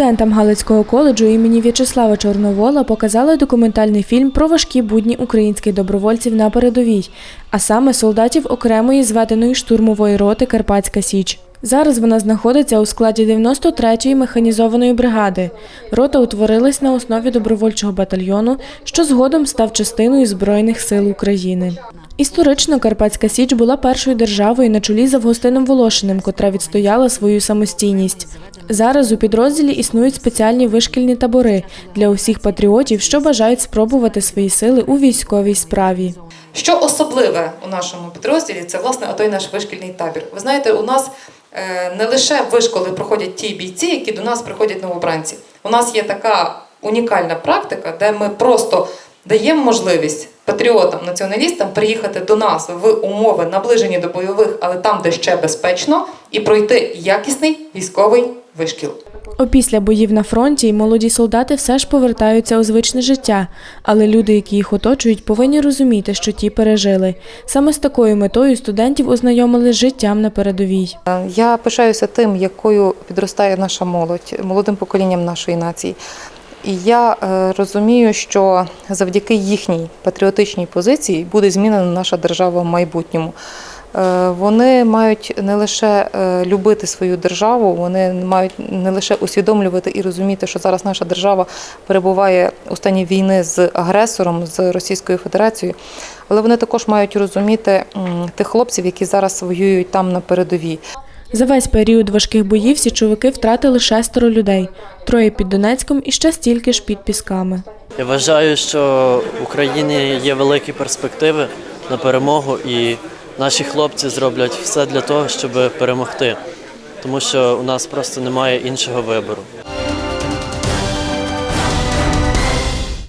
Студентам Галицького коледжу імені В'ячеслава Чорновола показали документальний фільм про важкі будні українських добровольців на передовій, а саме солдатів окремої зведеної штурмової роти Карпатська Січ. Зараз вона знаходиться у складі 93-ї механізованої бригади. Рота утворилась на основі добровольчого батальйону, що згодом став частиною Збройних сил України. Історично Карпатська Січ була першою державою на чолі з Августином Волошиним, котра відстояла свою самостійність. Зараз у підрозділі існують спеціальні вишкільні табори для усіх патріотів, що бажають спробувати свої сили у військовій справі. Що особливе у нашому підрозділі, це власне отой наш вишкільний табір. Ви знаєте, у нас е, не лише вишколи проходять ті бійці, які до нас приходять новобранці. У нас є така унікальна практика, де ми просто даємо можливість патріотам, націоналістам приїхати до нас в умови наближені до бойових, але там, де ще безпечно, і пройти якісний військовий вишкіл. Опісля боїв на фронті молоді солдати все ж повертаються у звичне життя, але люди, які їх оточують, повинні розуміти, що ті пережили. Саме з такою метою студентів ознайомили з життям на передовій. Я пишаюся тим, якою підростає наша молодь, молодим поколінням нашої нації. І я е, розумію, що завдяки їхній патріотичній позиції буде змінена наша держава в майбутньому. Е, Вони мають не лише е, любити свою державу, вони мають не лише усвідомлювати і розуміти, що зараз наша держава перебуває у стані війни з агресором, з Російською Федерацією, але вони також мають розуміти тих хлопців, які зараз воюють там на передовій. За весь період важких боїв січовики втратили шестеро людей: троє під Донецьком і ще стільки ж під Пісками. Я вважаю, що в Україні є великі перспективи на перемогу, і наші хлопці зроблять все для того, щоб перемогти, тому що у нас просто немає іншого вибору.